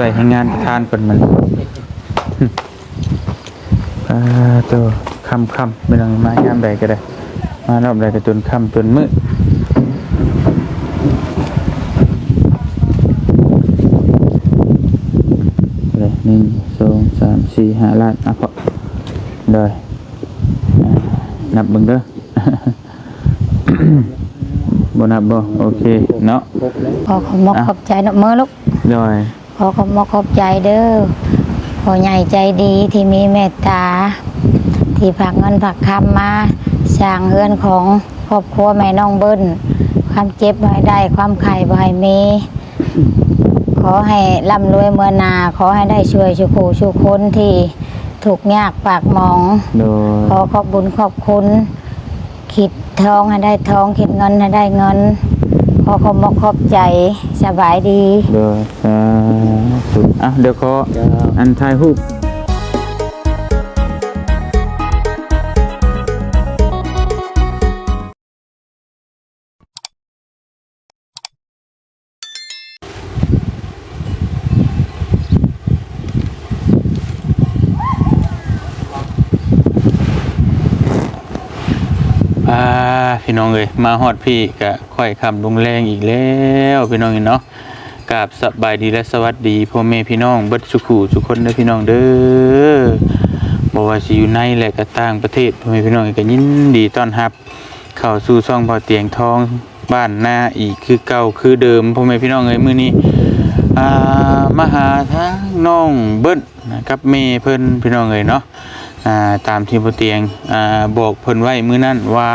ใส่ให้งานประทานเพิ่นมันอ่าตัวค่ำค่ำไม่ต้องมายามใดก็ได้ มารอบใดก็จนค่ำจนมืดเลยหนึ่งสองสามสี่ห้าล้านอะพอเลยอ่านับเบิ่งเด้อบ่นับบ่โอเคเนาะขอขอบมกขอบใจเนอะมือลูกโดย ขอขอบมกขอบใจเด้อขอใหญ่ใจดีที่มีเมตตา ที่ผักเงินผักคำมาสร้างเฮือนของครอบครัวแม่น้องเบิ้ลความเจ็บบ่ให้ได้ ความไข่บ่ให้มี ขอให้ร่ำรวยเมื่อหนา ขอให้ได้ช่วยชุกผู้ชุกคนที่ถูกข์ยากปากหมอง โดย ขอขอบบุญขอบคุณ คิดทองให้ได้ทองคิดเงินให้ได้เงินขอขอบมกขอบใจสบายดี โดยสาธุอะเดี๋ยวขออันทายรูป อ่าพี่น้องเอ้ยมาฮอดพี่ก็ค่อยคำลงแรงอีกแล้วพี่น้องเอ้ยเนาะกราบสบายดีและสวัสดีพ่อแม่พี่น้องเบิดสุขูทุคนเด้อพี่น้องเด้อบ่ว่าสิอยู่ในและก็ต่างประเทศพ่อแม่พี่น้องก็ยินดีต้อนรับ เข้าสู่ช่องบ่อเตียงทองบ้านนาอีกคือเก่าคือเดิมพ่อแม่พี่น้องเอ้ยมื้อนี้อ่ามาหาทางน้องเบิ้ลนะครับแม่เพิ่นพี่น้องเอ้ยเนาะ อ่าตามที่พ่อเตียงอ่าบอกเพิ่นไว้มื้อนั้นว่า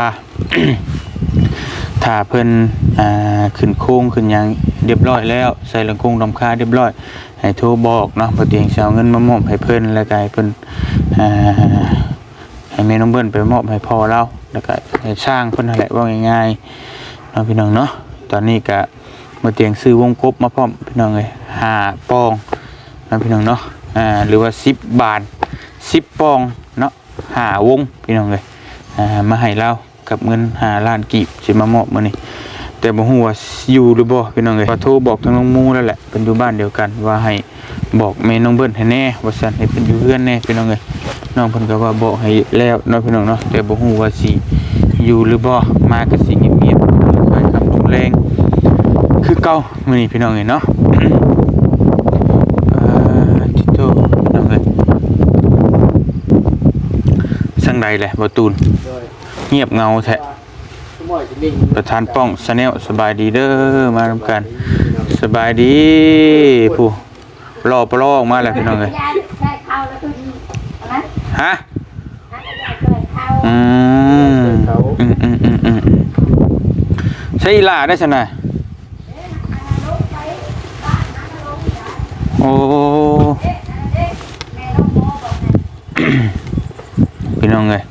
ถ้าเพิ่นอ่าขึ้นโค้งขึ้นหยังเรียบร้อยแล้ว ใส่ลำโค้งลำค่าเรียบร้อย ให้โทรบอกเนาะพ่อเตียงสิเอาเงินมามอบให้เพิ่นแล้วก็ให้เพิ่นอ่าให้แม่น้องเบิ้นไปมอบให้พ่อเราแล้วก็ให้สร้างเพิ่นนั่นแหละว่าง่ายๆเนาะพี่น้องเนาะตอนนี้ก็พ่อเตียงซื้อวงกบมาพร้อมพี่น้องเอ้ยห้าปองนะพี่น้องเนาะอ่าหรือว่า10บาท สิบปองเนาะหาวงพี่น้องเลยอ่ามาให้เรากับเงินหาล้านกีบสิมามอบมื้อนี้แต่บ่ฮู้ว่าอยู่หรือบ่พี่น้องเลยก็โทรบอกทางน้องมูแล้วแหละเป็นอยู่บ้านเดียวกันว่าให้บอกแม่น้องเบิ้นให้แน่ว่าซั่นให้เป็นอยู่เฮือนแน่พี่น้องเลยน้องเพิ่นก็ว่าบอกให้แล้วเนาะพี่น้องเนาะแต่บ่ฮู้ว่าสิอยู่หรือบ่มาก็สิเงียบๆค่อยคำลงแรงคือเก่ามื้อนี้พี่น้องเอ้ยเนาะ อ่าทิโตน้องเอ้ย สังใดแหละบตูนเงียบเงาแท้ประธานป้องสแนลสบายดีเด้อมาทำกัน สบายดีผู้รอปลอออกมาแล้วพี่น้องเลยฮะอืมอืมอืมอืมอืมใช่อีหลาได้ชนะโอ้ พี่น้องเลย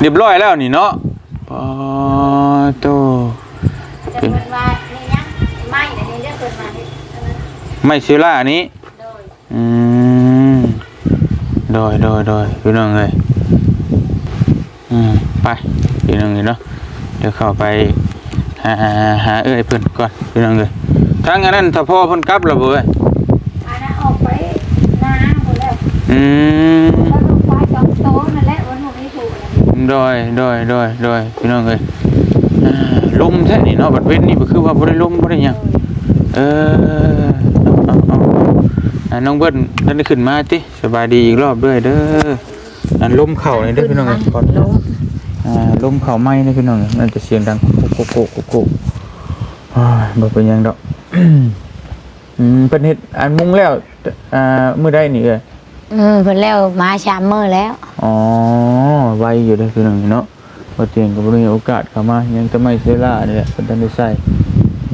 เรียบร้อยแล้วนี่เนาะปอโตจะเปิดมานี่ยังไม่เดี๋ยวนี้จะเปิดมานี่ไม่เชื้อราอันนี้ โดยอืมโดยโดยโดยพี่น้องเลยอืมไปพี่น้องเลยเนาะเดี๋ยวเข้าไปหาหาเอ้ยเพิ่อนก่อนพี่น้องเลยทางอันนั้นถ้าพ่อเพิ่นกลับแล้วเอ้ยอันนั้นออกไปนาหมดแล้วอืม แล้ว โดยโดยโดยโดยพี่น้องเลยอ่าลมแท้นี่เนาะบัดเว้นนี่ก็คือว่าบ่ได้ลมบ่ได้หยังเออเอาเอาเอาอะน้องเบิ้ลท่านได้ขึ้นมาติสบายดีอีกรอบด้วยเด้ออันลมเข่าเลยเด้อพี่น้องเอ้ยก่อนลงอ่าลมเข่าไหม้นะพี่น้องเอ้ยมันจะเสียงดังโกโกโกโกโกอ้ายบ่เป็นหยังดอก อืมเพิ่นเฮ็ดอันมุงแล้วอ่ามื้อใดนี่เอ้ยอืมเพิ่นแล้วมาชามมือแล้ว อ๋อไวอยู่เด้อพี่น้องเนาะบ่เตียงก็บ่มีโอกาสเข้ามา ยังแต่ไม่เสียล่านี่แหละเพิ่นทันได้ใช้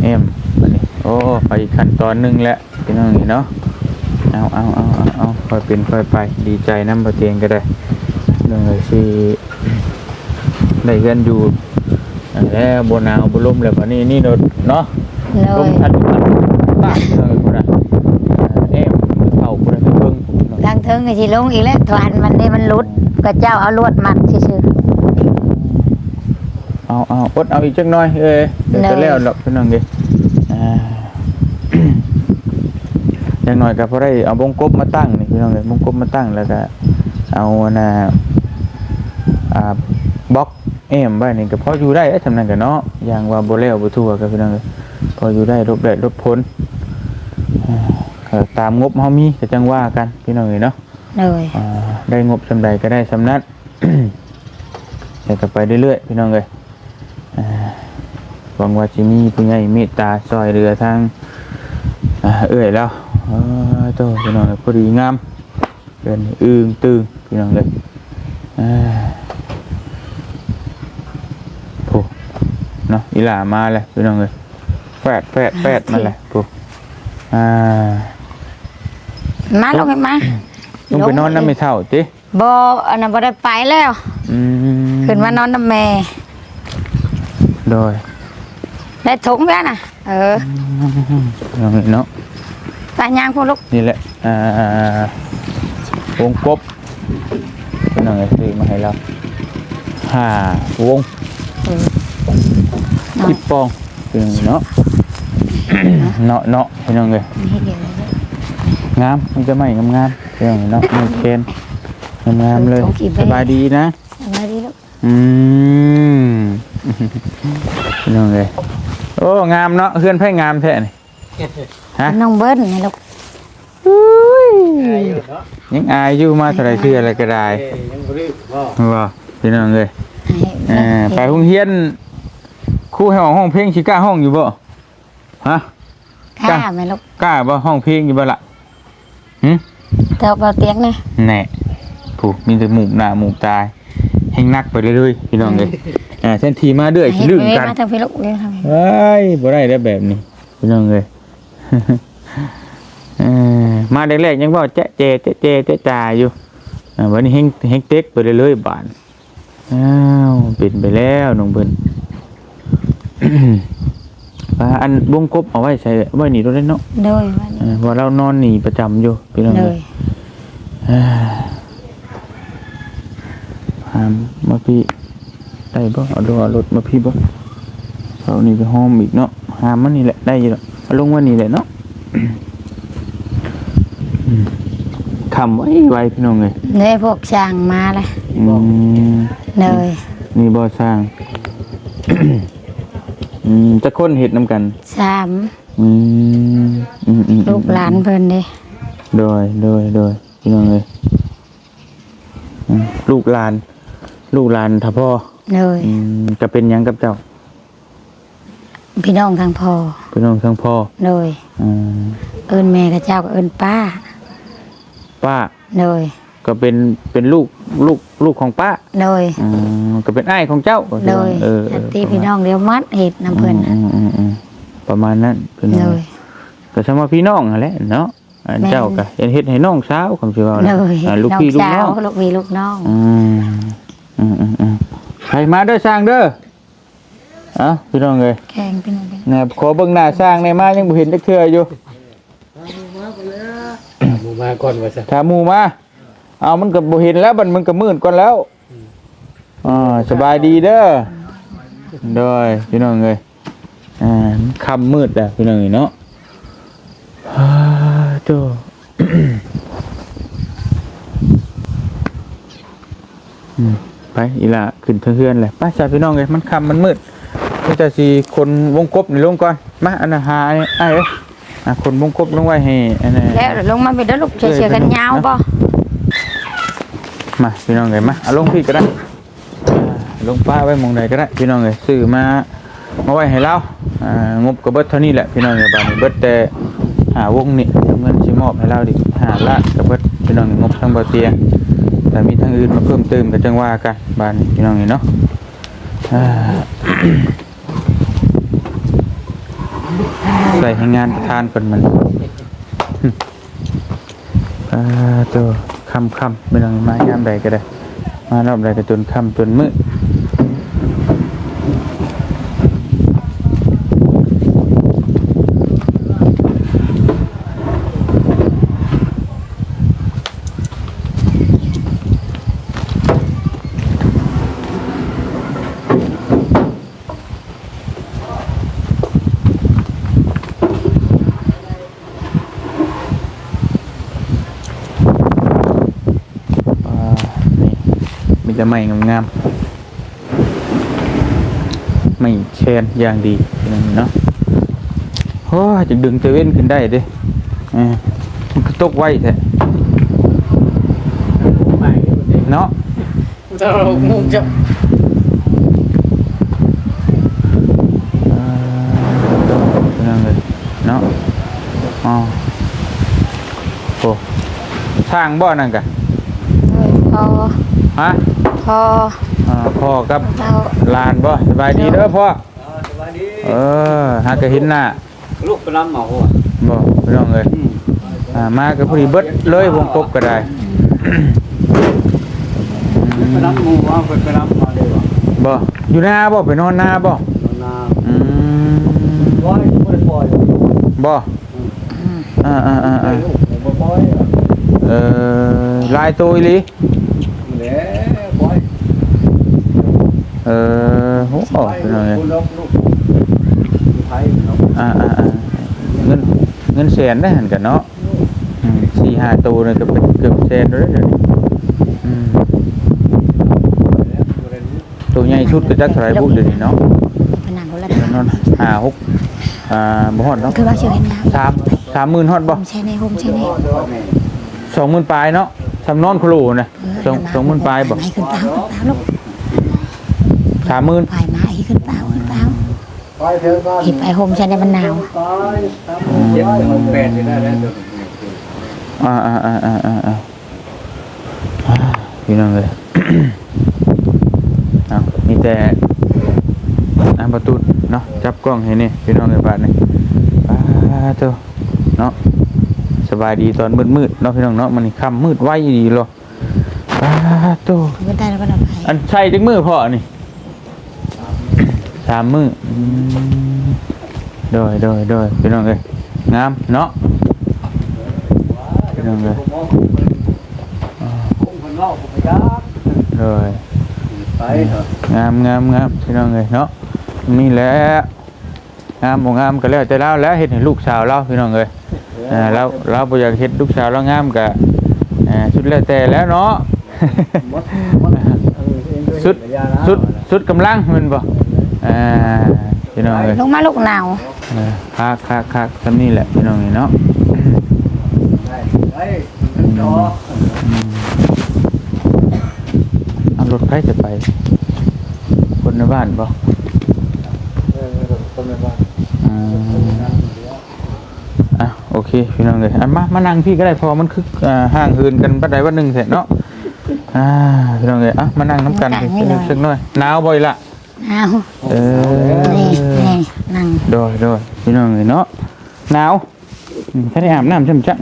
แอมบัดนี้โอ้ไปอีกขั้นตอนหนึงแล้วพี่น้องนี่เนาะเอาเอาเอาเอาเอาค่อยเป็นค่อยไปดีใจน้ำประเตียงก็ได้เรื่องเลยสิได้เงินอยู่นั่นแหล้วบนนาวบนลมแล้ววันนี้นี่เนาะเนาะเลลมยพัดพัดบ้านเลยคุณอะอ่าเอ๊ะเข่าคุณอะเพิ่งทางเทิงก็สิลงอีกแล้วทวนมันได้มันหลุด ก็เจ้าเอาลวดมัดซื่อ เอาเอาอดเอาอีกจักหน่อยเอ้ยเดี๋ยวจะได้แล้วดอกพี่น้องดิอ่าออย่างน้อยก็พอได้เอาวงกบมาตั้งนี่พี่น้องเลยวงกบมาตั้งแล้วก็เอาอันน่ะอ่าบล็อกเอ็มไว้นี่ก็พออยู่ได้เอ้ทำนั่นกันเนาะอย่างว่าบ่แล้วบ่ทั่วก็พี่น้องเลยพออยู่ได้ลบได้ลบพ้นอ่าก็ตามงบเฮามีก็จังว่ากันพี่น้องเอ้ยเนาะเลย อ่า ได้งบสำใดก็ได้สำนัดแต่ก็ไปเรื่อยๆพี่น้องเลยหวังว่าจะมีผู้ใหญ่เมตตาซอยเรือทางเอื้อยแล้วเออโตพี่น้องเลยพอดีงามเดินอึงตึงพี่น้องเลยอ่าโผเนาะอีหลามาเลยพี่น้องเลยแปดแปดแปดมาเลยโผอ่ามาลงไปมา ต้องไปนอนน้ำไม่เท่าติบ่อันนั้นบ่ได้ไปแล้ว อืมขึ้นมานอนน้ำแม่ โดยได้ถุงแล้วน่ะ เออน้องเนาะตายางพวกลูกนี่แหละอ่าวงกบพี่น้องไอ้ซื้อมาให้เราห้าวงเออสิบปองพี่น้องเนาะเนาะเนาะพี่น้องเลยนี่เดี๋ยวเลยงามมันจะไม่งามงามๆ พี่น้องเนาะมันเคนงามงามๆเลยสบายดีนะสบายดีลูกอืมพี่น้องเลยโอ้งามเนาะเพื่อนไพ่งามแท้นี่ฮะน้องเบิ้ลนี่ลูกยังอายอยู่มาเท่าไรชื่ออะไรก็ได้ยังบ่รีบบ่ว่าพี่น้องเลยให้เอ่อไปโรงเรียนครูให้ห้องห้องเพลงสิกล้าห้องอยู่บ่ฮะข้าแม่ลูกกล้าบ่ห้องเพลงอยู่บ่ล่ะหึ เตาเบาเตียงนี่แน่ผูกมีแต่หมูหน้าหมูตายแห่งนักไปเรื่อยๆพี่น้องเลยอ่าเส้นทีมาเรื่อยสิลื่นกันมาทางพี่ลูกเลยทางพี่เฮ้ยบ่ได้ได้อแบบนี้พี่น้องเลยเออมาแรกๆยังเว่าแจ๊ะเจแจ๊ะเจแจ๊ะจาอยู่อ่าวันนี้เฮงเฮงเต็กไปเรื่อยๆบานอ้าวเป็นไปแล้วน้องเบิ้น ว่าอันวงกบเอาไว้ใส่ไว้นี่ตัวเล่นเนาะโดยวันเอนี้อว่าเรานอนหนีประจำอยู่พี่น้องโดเลยยอ่าหามมาพี่ได้บ่เอาดูเอารถมาพี่บ่เอานี่ไปห้อมอีกเนาะหามมันนี่แหละได้อยู่แล้วเอาลงว่านี่แหละเนาะอืมคำไว้ไว้พี่น้องเลยเลยพวกช่างมาเลยอืมเลยนี่บ่สร้าง อืมจะคนเห็ดน้ำกันสามอืมอืมอืมลูกหลานเพิ่นเด้โดยโดยโดยพี่น้องเลยอืมลูกหลาน ลูกหลานถ้าพ่อเลยอืมจะเป็นหยังกับเจ้าพี่น้องทางพ่อพี่น้องทั้งพ่อเลยอืมเอิ้นแม่กับเจ้าก็เอิ้นป้าป้าเลย ก็เป็นเป็นลูกลูกลูกของป้าเลยอืมก็เป็นอ้ายของเจ้าเลยเออเออัอนตีพี่น้องเดียวมัดเห็ดน้ำเพิ่นอืมอืมอืมประมาณนั้นพี่น้เลองย ก็สมว่าพี่น้องนั่นแหละเนาะอันแม่น เจ้าก็เฮ็ดเฮ็ดให้น้องสาวคำสิว่าเลน่ะยอ่าลูกน้องพี่ลูกสาน้วอง ลูกพี่ลูกน้อง อืมอืมอืมอืมใครมาเด้อสร้างเด้อเอะพี่น้องเอ้ยแข่งพี่น้องเด้อนะขอเบิ่งหน้าสร้างในอยมายังบ่เห็นจักเทื่ออยู่ หมู่มาก่อนว่าซะถ้าหมู่มา เอามันก็บ่เห็นแล้วบัดมันก็มืดก่อนแล้วอ่าสบายดีเด้อโดยพี่น้องเอ้ยอ่าค่ำมืดแล้วพี่น้องเอ้ยเนาะฮ่าโตอืมไปอีหละขึ้นเทือนๆเลยไปจ้าพี่น้องเลยมันค่ำมันมืดก็จะสีคนวงกบนี่ลงก่อนมาอันนะหาไอ้ไอ้เอ้ยอะคนวงกบลงไว้ให้อันนั้นแล้วเดี๋ยวลงมาไปเด้อลูกเชื่อๆกันยาวบ่ มาพี่น้องเลยมาเอาลงพี่ก็ได้ลงป้าไว้มองใดก็ได้พี่น้องเลยซื้อมามาไว้ให้เราอ่างบก็เบิดเท่านี้แหละพี่น้องเลยบาดนี้เบิดแต่หาวงนี่เงินสิมอบให้เราดิหาละก็เบิดพี่น้องงบทั้งบ่เตียงแต่มีทางอื่นมาเพิ่มเติมก็จังว่ากันบานพี่น้องนี่เนาะใส่ให้งานทานก่อนมันอ่าตัว คำคำไม่ต้องมายามใดก็ได้ มารอบใดก็จนคำจนมืด แต่ไม้งามๆไม่แชนอย่างดีพี่น้องเนาะโอ้ยจะดึงเตเว่นขึ้นได้เด้เออมันก็ตกไว้แท้ใหม่คนนี้เนาะถ้าเรามุ่งจะเออพี่น้องเลยเนาะอ๋อโอ้สร้างบ่อนั่นกะพอฮะ พออ่าพ่อกับเจ้าหลานบ่สบายดีเด้อพ่อสวัสดีเออหากะเห็นหน้าลูกไปรับหมออะบ่พี่น้องเอ้ยอ่ามาก็พอดีเบิดเลยวงกบก็ได้ไปรับหมูว่าไปรับหมอเลยว่ะบ่อยู่หน้าบ่ไปนอนหน้าบ่นอนนาอืมร้อยไม่ได้ปล่อยบ่อ่าอ่าอ่าอ่าลูกผมปล่อยเออลายตัวอีหลี แหละปล่อย เออโหพี่น้องเอ้ยคุณลูกลูกไทยเนาะอ่าอ่าอ่าเงินเงินแสนได้หันกันเนาะอืมสี่ห้าตัวนี่ก็เป็นเกือบแสนแล้วเดี๋ยวนี้อืมตัวใหญ่ชุดก็จักเท่าไหร่พูดเดี๋ยวนี้เนาะผนังคนละเดี๋ยวนอนห้าหกอ่าบ่ฮอดเนาะคือว่าเชื่อเห็นน้สามสามหมื่นฮอดำบ่ผมใช้ในโฮมใช้ในสองหมื่นปลายเนาะสำนอนครูนะสองสองหมื่นปลายบ่ให้ขึ้นเปล่าขึ้นเปล่าลูก สามหมื่นภายมาให้ขึ้นเปล่าขึ้นเปล่าไปเถอะบ้านเห็นไปโฮมใช้ในมันหนาวตายทำเจ็บมันแปดอยู่ได้แล้วเดี๋ยวอ่าอ่าอ่าอ่าอ่าอ่าอ่าพี่น้องเลยเอามีแต่น้ำประตูเนาะจับกล้องให้นี่พี่น้องเลยบาทนี่อ่าเจ้าเนาะสบายดีตอนมืดมืดๆเนาะพี่น้องเนาะมันนี่ค่ำมืดไวดีเลยอ่าเจ้าก็ได้แล้วก็เอาไปอันใช่จังมือพ่อนี่ สามมืออืมโดยโดยโดยพี่น้องเลยงามเนาะพี่น้องเลยคุ้มคนนอกผมไม่ยักโดยไปเถอะงามงามงามพี่น้องเลยเนาะนี่แหละงามบ่งามก็แล้วแต่เราแล้วเห็นให้ลูกสาวเราพี่น้องเลยอ่าเราเราบ่อยากเห็นลูกสาวเรางามกะอ่าชุดแล้วแต่แล้วเนาะมดมดเออเองด้วยสุดยานะสุดสุดกำลังแมันบ่ อ่าพี่น้องเลยลงมาลูกหนาวเออคักคักคักทำนี่แหละพี่น้องนี่เนาะไปไปขึ้นจออืมเอารถใครจะไป คนในบ้านบ่เออคนในบ้านอ่าอะโอเคพี่น้องเลยอะมามานั่งพี่ก็ได้พอมันคืออ่าห่างเหินกันปัดใดวันหนึ่งเสร็จเนาะอ่าพี่น้องเลยอะมานั่งน้ำกันสักหน่อยหนาวบ่อยละ หนาวเออนี่นี่นั่งโดยโดยพี่น้องเลยเนาะหนาวอืมถ้าได้อาบน้ำช่ำจัง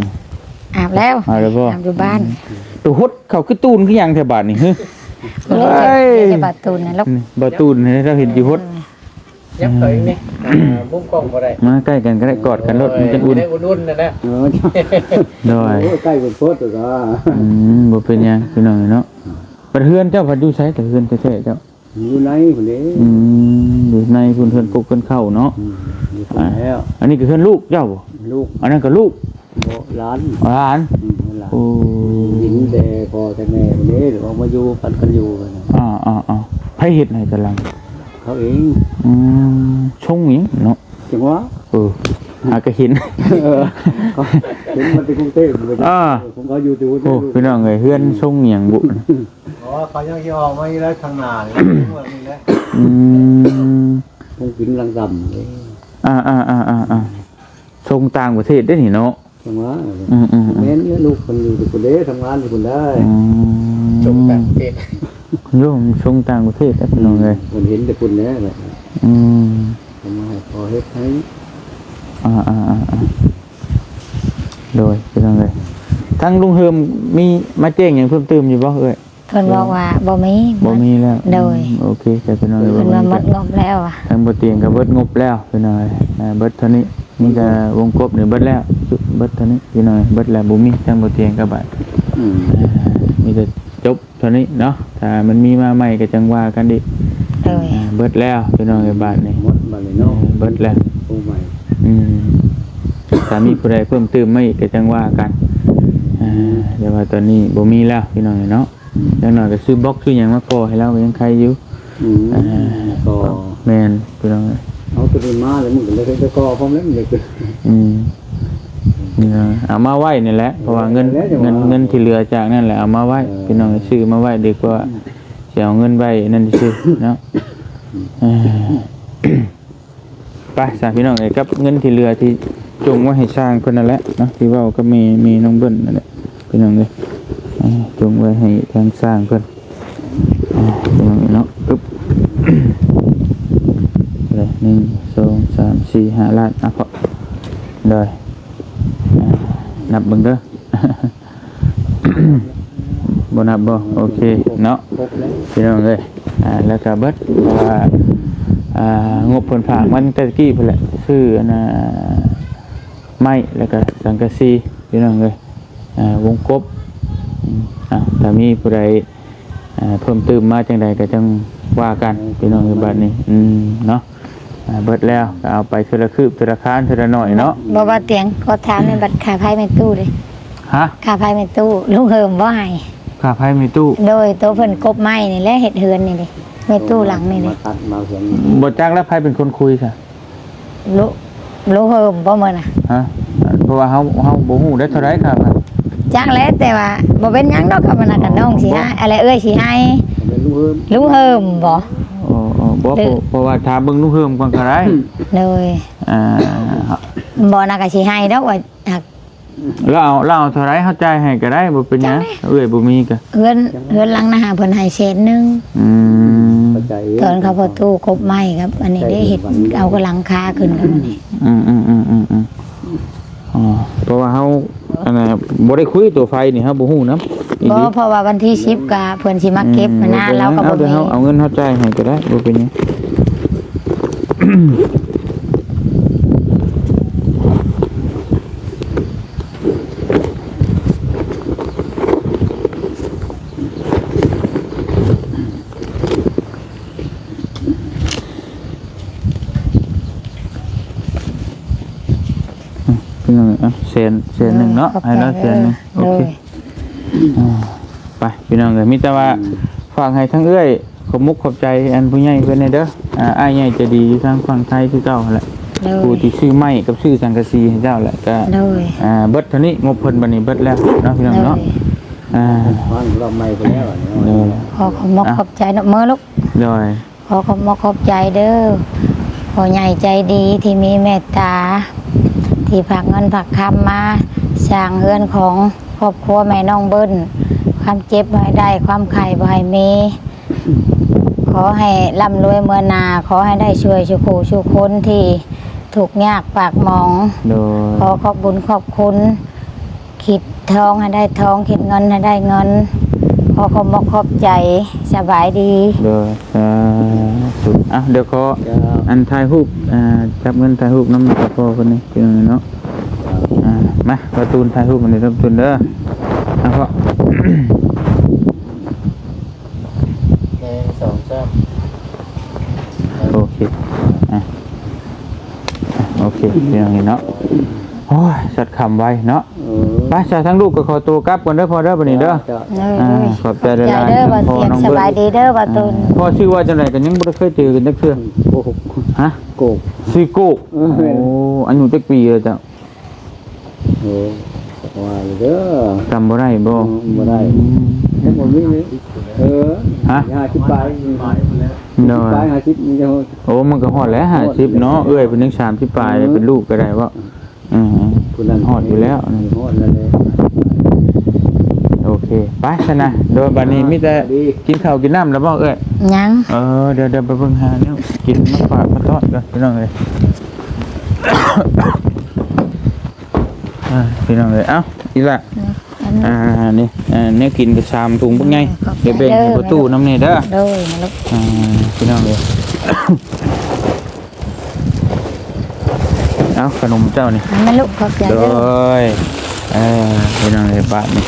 อาบแล้วอาบแล้วบ่ อาบอยู่บ้านตัวฮดเขาคือตูนคือหยังแถวบ้านนี่ฮึเฮ้ยจะบาตูนนะลูกนี่บ่ตูนนี่เราเห็นอยู่ฮดยับไปนี่บุ้มกล้องก็ได้มาใกล้กันก็ได้กอดกันรถมันจะอุ่นได้อุ่นๆนะนะโดยใกล้กับโคตรตัวอืมบ่เป็นหยังพี่น้องเนาะประเทื อนเจ้าพัดอยู่ใช้แต่เฮือนแท้ๆเจ้าอยู่ไหนคนนี้อืมอยู่ในคุณเฮือนปลูกเพิ่นเข้าเนาะอยู่แล้วอันนี้ก็เฮือนลูกเจ้าบ่ลูกอันนั้นก็ลูกร้านหลานร้านโอ้หญิงแต่พอแต่แม่คนนี้หรือว่ามาอยู่ปันกันอยู่กันอ่าอ่าอ่าไผเฮ็ดให้กำลัง เขาเองอืมชงหยังเนาะจังหวะเออหาก็เห็นเออเขาเห็นมันเป็นกรุงเทพเลยอ่าผมก็อยู่ที่กรุงเทโอ้พพี่น้องเอ้ยเฮือนชงหยังบุ อ๋อเขายังจะออกมาอีกแล้วทางหน้าเลยนี่แหละอืมคงกินรังดำเลยอ่าอ่าอ่าอ่าอ่าชงต่างประเทศได้นี่เนาะจังหวะอืมอืมอืแม่มนเนี่ยลูกคนอยู่ที่คนเด้ทำงานที่คนได้อืมเทศโยมชงต่างประเทศได้พี่น้องเอ้ยคนเห็นแต่คนเนี้ยแหละอืมทำไมพอเฮ็ดให้อ่าอ่าอ่าอ่าโดยพี่น้องเอ้ยทั้งลุงเฮิมมีมาแจ้งหยังเพิ่มเติมอยู่บ่เอ้ย เพิ่นบอกว่าบ่มีบ่มีแล้วโดยอืมโอเคแต่พี่น้องเอ้ยเพิ่นบ่ว่ามีหมก็ดงบแล้วอะทางบ่เตียงก็เบิดงบแล้วพี่น้องเอ้ยอ่าเบิดเท่านี้นี่ก็วงกบนี่เบิดแล้วเบิดเท่านี้พี่น้องเอ้ยเบิดแล้วบ่มีทางบ่เตียงก็บาดอืมอ่ามีแต่จบเท่านี้เนาะถ้ามันมีมาใหม่ก็จังว่ากันดิเลยอ่าเบิดแล้วพี่น้องเอ้ยบาดนี่หมดมาเลยเนาะเบิดแล้วโอ้ใหม่อืมถ้ามีผู้ใดเพิ่มเติมไม่ก็จังว่ากันอ่าเดี๋ยวว่าตอนนี้บ่มีแล้วพี่น้องเนาะ ออย่างน้อยก็ซื้อบล็อกซื้อหยังมาก่อให้เราก็ยังใครอยู่อืมอ่าก็แม่นพี่น้องเอ้ยเอาตัวนี้มาแล้วมึงก็เลยไปก่อพร้อมแล้วมึงเลยคือ อืมเนี่ยเอามาไว้นี่แหละเพราะว่าเงินแล้วจะเงินว่าเงินที่เหลือจากนั่นแหละเอามาไว้เออพี่น้องซื้อมาไว้ดีกว่าเสียเอาเงินไว้นั่นซื่อเนาะเออไปสามพี่น้องเอ้ยกับเงินที่เหลือที่จงไว้ให้สร้างคนนั่นแหละเนาะที่เว่าก็มีมีน้องเบิ้ลนั่นแหละพี่น้องเลยเออ จงไว้ให้ทางสร้างเพิ่อนเนาะอึ๊บเลยหนึ่งสองสามสี่ห้าล้านอะพอเลยนับบิ่งเด้อ บนับบ่โอเคเนาะพี่น้องเอ้ยอ่าแล้วก็เบิดว่าอ่างบผลฝากมันตะกี้พุ่นแหละซื้ออันน่ะไม้แล้วก็สังกะสีพี่น้องเอ้ยอ่าวงกบ อืมอะถ้ามีผู้ใดอ่าเพิ่มเติมมาจังใดก็จังว่ากันพี่น้องเอ้ยบัดนี้ อืมเนาะอ่าเบิดแล้วก็เอาไปเทอละคืบเทอละคานเทอละหน่อยเนาะบ่ว่าเตียงก็ถามในบัตรขาไพ่ในตู้เลยฮะขาไพ่ในตู้ลุงเฮิมบ่ให้ค่าไฟมีตู้โดยโตะเพิ่นกบไม้นี่แหละเฮ็ดเฮือนนี่เด้ในตู้หลังนี่มาเด้ตัดมาเสียงบ่จักแล้วไผเป็นคนคุยค่ะลุลุงเฮิมบ่มื้อน่ะฮะเพราะว่าเฮาเฮาบ่ฮู้ได้เท่าไรครับ จักแล้วแต่ว่าบ่เป็นหยังดอกกับมันน่ะกับน้องสิให้อะไรเอ้ยสิให้เป็นลูกเพิ่มลุงเฮิมบ่โอ้โอ้บ่เพราะเพราะว่าถามเบิ่งลูกเฮิมก่อนก็ได้เลยอ่าบ่น่ะก็สิให้ดอกว่าหักแล้วเอาแล้วเอาเท่าไรเฮาจ่ายให้ก็ได้บ่เป็นหยังเอ้ยบ่มีก็เฮือนเฮือนหลังนะหาเพิ่นให้เศษหนึงอืมเข้าใจตอนเขาพอตู้กบไม้ครับ อันนี้ได้เฮ็ดเอากระหลังคาขึ้นแล้วนี่อืมอืมอืมอืมอืมอ๋อเพราะว่าเฮา อันน่ะบ่ได้คุยตัวไฟนี่เฮาบ่ฮู้นำอีบ่หลีเพราะว่าวันที่10ก็เพิ่นสิมาเก็บมานะเราก็บ่เอาเดี๋ยวมี เฮาเอาเงินเฮาจ่ายให้ก็ได้บ่เป็นหยัง พี่ น้องอะเซนเซนหนึ่งเนาะให้แล้วเซนหนึ่งโอโดเคยอ่าไปพี่น้องเลยมีแต่ว่าฝากให้ทั้งเอื้อยขอบมุกขอบใจอันผู้ใหญ่เพื่อนในเด้ออ่าอ้ายใหญ่ใจะดีอยู่ทางฝั่งไทยคือเก่าหั่นแหละโดผู้ยที่ซื้อไม้กับซื้อสังกะสีให้เจ้าแหละก็โดยอ่าเบิดเท่านี้งบเพิ่นบัดนี้เบิดแล้วเนาะพี่น้องโดเนาะยอ่าฟังเราไม่ไปแล้วเด้เนี่ยอขอขอบมกขอบใจเนาะมื้อลูกโดยขอขอบมกขอบใจเด้อพ่อใหญ่ใจดีที่มีเมตตา ที่ผลักเงินผลักคำมาสร้างเฮือนของครอบครัวแม่น้องเบิ้นความเจ็บบ่ให้ได้ ความไข่บ่ให้มีขอให้ร่ำรวยเมื่อหนา ขอให้ได้ช่วยชุกผู้ชุกคนที่ถูกข์ยากปากหมอง โดยขอขอบบุญขอบคุณ คิดทองให้ได้ทอง คิดเงินให้ได้เงิน ขอขอบมกขอบใจสบายดี โดยอ่า สุดอะเดี๋ยวขอจะอันถ่ายรูปอ่าจับเงินถ่ายรูปน้ำกับพ่อคนนี้พี่น้องเนาะอ่ามาประตูนถ่ายรูปมันในประตูนเด้อเอาเพาะสองสามโอเคอะอะโอเคเรื่องนี้เนาะโอ้ยสัตว์คำไว้เนาะเออ ไปชาทั้งลูกก็ขอตัวกลับก่อนเด้อพอเด้อบันนี้เด้อจะเอออ่าเอ้ยขอบใจใจหลายๆเด้อบ่พ่อเตียงน้องสเบิ้ลบายดีเด้อบ่ตูนพ่อชื่อว่าจังไรกันยังบ่ได้เคยเจอกันจักเทื่อโกหกฮะโกกซีโก้เออโอ้อายุจักปีแล้วจ้ะโอ้ว่าเลยเด้อจำบ่ได้บ่บ่ได้อืม ให้ผมนี่เลยเออฮะ ห้าสิบปลายเนาะปลายห้าสิบนี่จะโอ้มันก็ฮอดแล้ว50เนาะเอ้ยเพิ่นยัง30ปลายเลยเป็นลูกก็ได้ว่าอืม คุณนั่นฮอดอยู่แล้วนะฮอดแล้วเลยโอเคไปซะนะโดยบัดนี้มีแต่ดีกินข้าวกินน้ำแล้วบ่เอ้ยยังเออเดี๋ยวเดี๋ยวไปเบิ่งหาเนี่ยกินมาฝากมาทอดกันพี่น้องเอ้ยอ่าพี่น้องเอ้ยเอ้าอีละอันนั้นอ่านี่อ่าเนี่ยกินกับชามถุงพวกไงขอบใจเดี๋ยวแบ่งให้เด้อประตูน้ำนี่เด้อโดยมาลูกอ่าพี่น้องเอ้ย เอ้าขนมเจ้านี่อันนั้นลูกขอบใจโดเด้อยเออพี่น้องเอ้ยบ้านนี่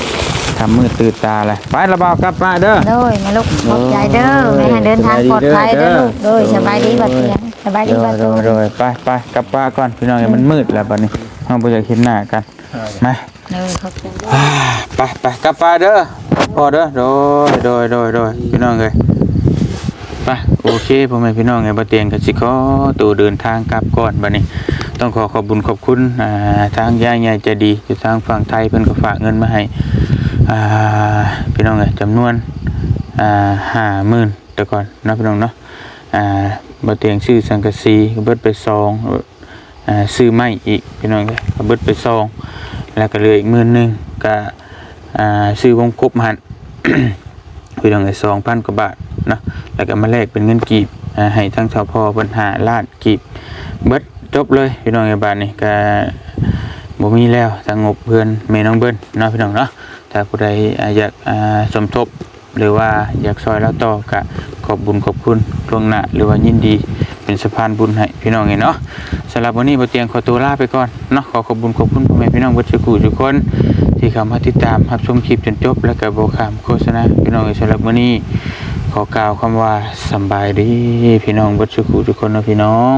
ทำมือตื่นตาเลยไประบาวกลับมาเด้อโดยมาลูกขอบใจเด้อแม่ให้เดินทางปลอดภัยเด้อลูกโดยสบายดีบ่เตียงสบายดีโดบ่ยโดตูยนโดยไปไปกลับป้าก่อนพี่น้องเอ้ยมันมืดแล้วบัดนี้เราไปอยากเห็นหน้ากันมาโดยขอบใจเด้อไปไปกลับป้าเด้อพอเด้อโดยโดยโดยโดยพี่น้องเอ้ยไปโอเคพ่อแม่พี่น้องไงบ่เตียงกันสิขอตัวเดินทางกลับก่อนบัดนี้ ต้องขอขอบคุญขอบคุณทางย่าใหญ่ใจดีอยู่ทางฝั่งไทยเพิ่นก็ฝากเงินมาให้พี่น้องเอ้ยจำนวนอ่า50,000แต่ก่อนนะพี่น้องเนาะอ่าบ่เตียงซื้อสังกะสีก็เบิดไปซองซื้อไม้อีกพี่น้องก็เบิดไปซอง แล้วก็เหลืออีกหมื่นหนึ่งก็ซื้อวงกบหันพี่น้องเอ้ย2,000กว่าบาทนะแล้วก็มาแลกเป็นเงินกีบให้ทั้งชาวพอเพิ่นหาลานกีบเบิด จบเลยพี่น้องไอ้บ้านนี่ก็บ่มีแล้วทางงบเพื่อนแม่น้องเบิ้นเนาะพี่น้องเนาะถ้าผู้ใดอ่าอยากสมทบหรือว่าอยากซอยแล้วต่อก็ขอบบุญขอบคุณล่วงหน้าหรือว่ายินดีเป็นสะพานบุญให้พี่น้องไงเนาะสำหรับวันนี้บ่เตียงขอตัวลาไปก่อนเนาะขอขอบบุญขอบคุณพ่อแม่พี่น้องเบ่ทุกผู้ทุกคน ที่เข้ามาติดตามรับชมคลิปจนจบแล้วก็บ่ข้ามโฆษณาพี่น้องสำหรับวันนี้ขอกล่าวคำว่าสบายดีพี่น้องเบ่ทุกผู้ทุกคนนะพี่น้อง